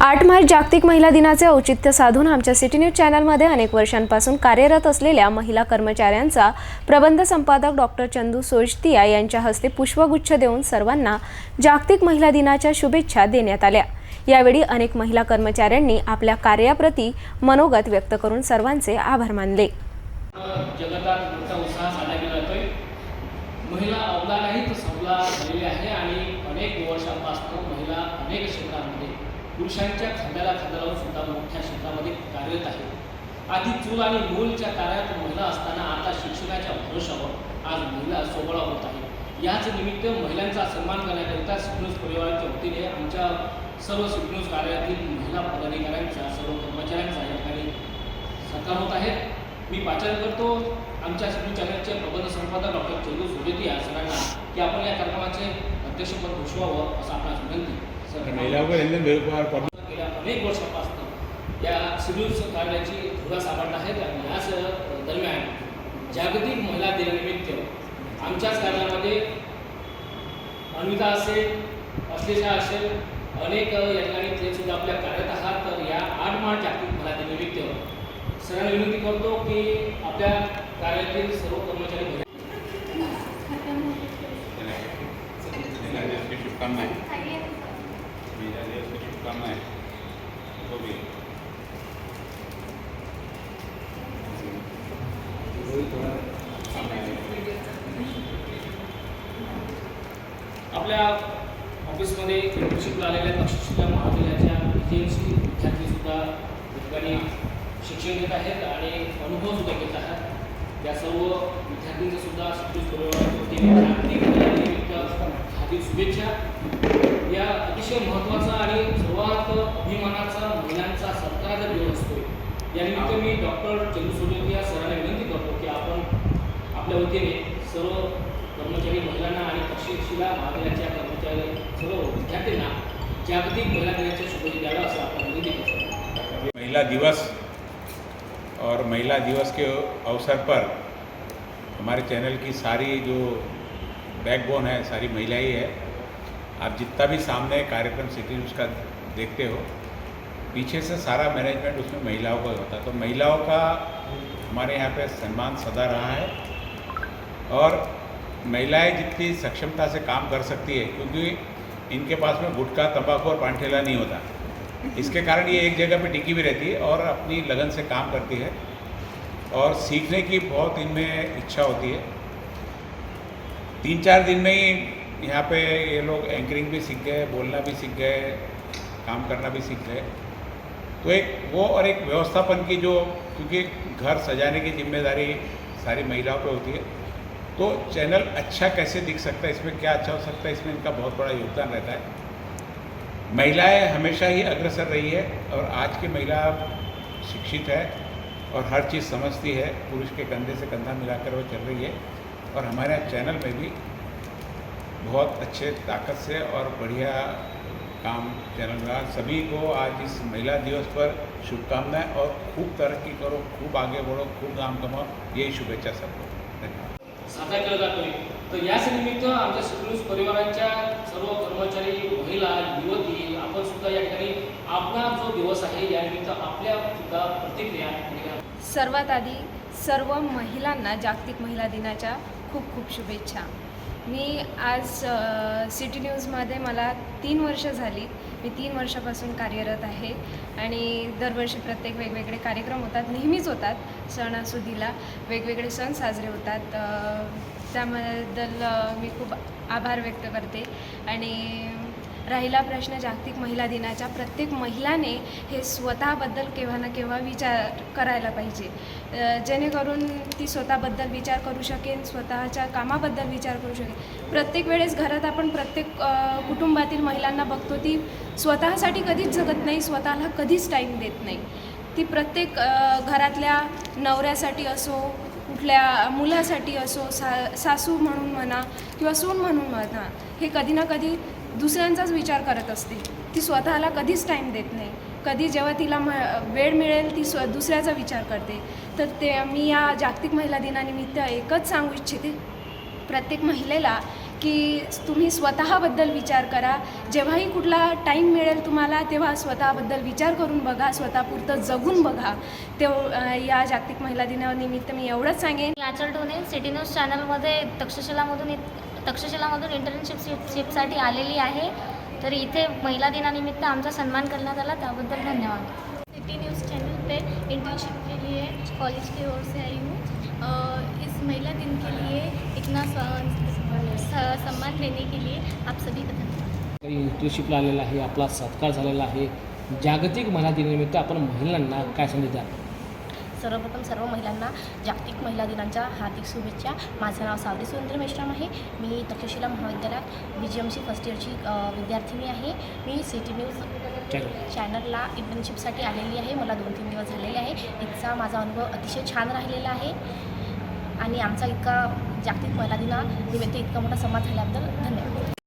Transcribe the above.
आठ मार्च जागतिक महिला दिनाचे औचित्य साधून आमच्या सिटी न्यूज चॅनलमध्ये अनेक वर्षांपासून कार्यरत असलेल्या महिला कर्मचाऱ्यांचा प्रबंध संपादक डॉक्टर चंदू सोजतिया यांच्या हस्ते पुष्पगुच्छ देऊन सर्वांना जागतिक महिला दिनाच्या शुभेच्छा देण्यात आल्या. यावेळी अनेक महिला कर्मचाऱ्यांनी आपल्या कार्याप्रती मनोगत व्यक्त करून सर्वांचे आभार मानले. महिला अवला नाही तर झालेली आहे आणि अनेक वर्षांपासून महिला अनेक क्षेत्रामध्ये पुरुषांच्या खांद्याला खांदा लावून सुद्धा मोठ्या क्षेत्रामध्ये कार्यरत आहे आधी चूल आणि मूलच्या कार्यात महिला असताना आता शिक्षणाच्या भरोशावर आज महिला सोबळा होत आहे याच निमित्त महिलांचा सन्मान करण्याकरिता सिग्नोज परिवाराच्या वतीने आमच्या सर्व सिग्नोज कार्यातील महिला पदाधिकाऱ्यांच्या सर्व कर्मचाऱ्यांचा या ठिकाणी सत्कार होत आहे. मी वाचन करतो. आमच्या सिटी चॅनलचे प्रबंध संपादक डॉक्टर चंदू सुजेती या सरांना की आपण या कार्यक्रमाचे अध्यक्षपद घोषवावं असं आपणास विनंती. बेरुपार पब्लिक गेल्या अनेक वर्षापासून या सिड्यूल्स कार्याची धुरा सापडत आहेत आणि याच दरम्यान जागतिक महिला दिनानिमित्त आमच्याच कार्यालयामध्ये अन्विता असेल अश्लेषा असेल अनेक या ठिकाणी ते सुद्धा आपल्या कार्यरत आहात तर या आठ मार्च जागतिक महिला दिनानिमित्त सगळ्यांना विनंती करतो की आपल्या कार्यालयातील सर्व कर्मचारी महिला महिला दिवस की शुभकामनाएं आपल्या ऑफिसमध्ये इंटर्नशिपला आलेल्या तक्षशिला महाविद्यालयाच्या विजयशी विद्यार्थी ठिकाणी शिक्षण घेत आहेत आणि अनुभव सुद्धा घेत आहेत. त्या सर्व विद्यार्थ्यांचंसुद्धा सुद्धा शिक्षण परिवाराच्या वतीने जागतिक महिलानिमित्त हार्दिक शुभेच्छा. या अतिशय महत्त्वाचा आणि सर्वात अभिमानाचा महिलांचा सत्काराचा दिवस असतो यानिमित्त मी डॉक्टर चंदू सोजोती या सरांना विनंती करतो की आपण आपल्या वतीने सर्व कर्मचारी महिलांना आणि तक्षशिला महाविद्यालयाच्या कर्मचारी सर्व विद्यार्थ्यांना जागतिक महिला दिनाच्या शुभेच्छा द्याव्या असं आपण विनंती करतो. महिला दिवस और महिला दिवस के अवसर पर हमारे चैनल की सारी जो बैकबोन है, सारी महिला ही है। आप जितना भी सामने कार्यक्रम सिटी उसका देखते हो, पीछे से सारा मैनेजमेंट उसमें महिलाओं का होता है। तो महिलाओं का हमारे यहाँ पे सम्मान सदा रहा है और महिलाएँ जितनी सक्षमता से काम कर सकती है, क्योंकि इनके पास में गुटखा, तंबाकू और पान ठेला नहीं होता। इसके कारण ये एक जगह पे टिकी भी रहती है और अपनी लगन से काम करती है और सीखने की बहुत इनमें इच्छा होती है। तीन चार दिन में ही यहाँ पे ये लोग एंकरिंग भी सीख गए, बोलना भी सीख गए, काम करना भी सीख गए। तो एक वो और एक व्यवस्थापन की जो, क्योंकि घर सजाने की ज़िम्मेदारी सारी महिलाओं पे होती है तो चैनल अच्छा कैसे दिख सकता है, इसमें क्या अच्छा हो सकता है, इसमें इनका बहुत बड़ा योगदान रहता है। महिलाएँ हमेशा ही अग्रसर रही है और आज की महिला शिक्षित है और हर चीज़ समझती है, पुरुष के कंधे से कंधा मिलाकर वो चल रही है। और हमारे चैनल में भी बहुत अच्छे ताकत से और बढ़िया काम चैनल रहा। सभी को आज इस महिला दिवस पर शुभकामनाएं और खूब तरक्की करो खूब आगे बढ़ो खूब नाम कमाओ। यही शुभेच्छा सबको। धन्यवाद। साजरा केला जातोय तर याच निमित्त आमच्या सिक्रुस परिवाराच्या सर्व कर्मचारी महिला युवती आपण सुद्धा या ठिकाणी आपला जो दिवस आहे या निमित्त आपल्या सुद्धा प्रतिक्रिया सर्वात आधी सर्व महिलांना जागतिक महिला दिनाच्या खूप खूप शुभेच्छा. मी आज सिटी न्यूजमध्ये मला तीन वर्ष झाली मी तीन वर्षापासून कार्यरत आहे आणि दरवर्षी प्रत्येक वेगवेगळे कार्यक्रम होतात. नेहमीच होतात. सणासुदीला वेगवेगळे सण साजरे होतात. त्याबद्दल मी खूप आभार व्यक्त करते. आणि राहिला प्रश्न जागतिक महिला दिनाच्या प्रत्येक महिलाने हे स्वतःबद्दल केव्हा ना केव्हा विचार करायला पाहिजे. जेणेकरून ती स्वतःबद्दल विचार करू शकेन स्वतःच्या कामाबद्दल विचार करू शकेन. प्रत्येक वेळेस घरात आपण प्रत्येक कुटुंबातील महिलांना बघतो ती स्वतःसाठी कधीच जगत नाही स्वतःला कधीच टाईम देत नाही. ती प्रत्येक घरातल्या नवऱ्यासाठी असो कुठल्या मुलासाठी असो सा सासू म्हणून म्हणा किंवा सून म्हणून म्हणा हे कधी ना कधी दुसऱ्यांचाच विचार करत असते. ती स्वतःला कधीच टाईम देत नाही. कधी जेव्हा तिला म वेळ मिळेल ती स्व दुसऱ्याचा विचार करते. तर ते मी या जागतिक महिला दिनानिमित्त एकच सांगू इच्छिते प्रत्येक महिलेला की तुम्ही स्वतःबद्दल विचार करा. जेव्हाही कुठला टाईम मिळेल तुम्हाला तेव्हा स्वतःबद्दल विचार करून बघा स्वतःपुरतं जगून बघा. तेव या जागतिक महिला दिनानिमित्त मी एवढंच सांगेन. मी टोने सिटी न्यूज चॅनलमध्ये तक्षशिलामधून इत- तक्षशिलामधून इंटर्नशिप शिप शिपसाठी आलेली आहे. तर इथे महिला दिनानिमित्त आमचा सन्मान करण्यात आला. त्याबद्दल धन्यवाद. सिटी न्यूज़ चैनल पे इंटर्नशिप के लिए कॉलेज की ओर से आई हूँ। इस महिला दिन के लिए इतना स- स- सम्मान देने के लिए आप सभी का धन्यवाद। इंटर्नशिपला आलेला आहे आपला सत्कार झालेला आहे. जागतिक महिला दिनानिमित्त आपण महिलांना काय संदेश द्याल? सर्वप्रथम सर्व महिलांना जागतिक महिला दिनाच्या हार्दिक शुभेच्छा. माझं नाव सावरी सुरेंद्र मेश्राम आहे. मी तक्षशिला महाविद्यालयात B G M C first इयरची विद्यार्थिनी आहे. मी सिटी न्यूज चॅनल. चॅनलला इंटर्नशिपसाठी आलेली आहे. मला दोन तीन दिवस झालेले आहे. इथचा माझा अनुभव अतिशय छान राहिलेला आहे. आणि आमचा इतका जागतिक महिला दिनानिमित्त इतका मोठा समाज झाल्याबद्दल धन्यवाद.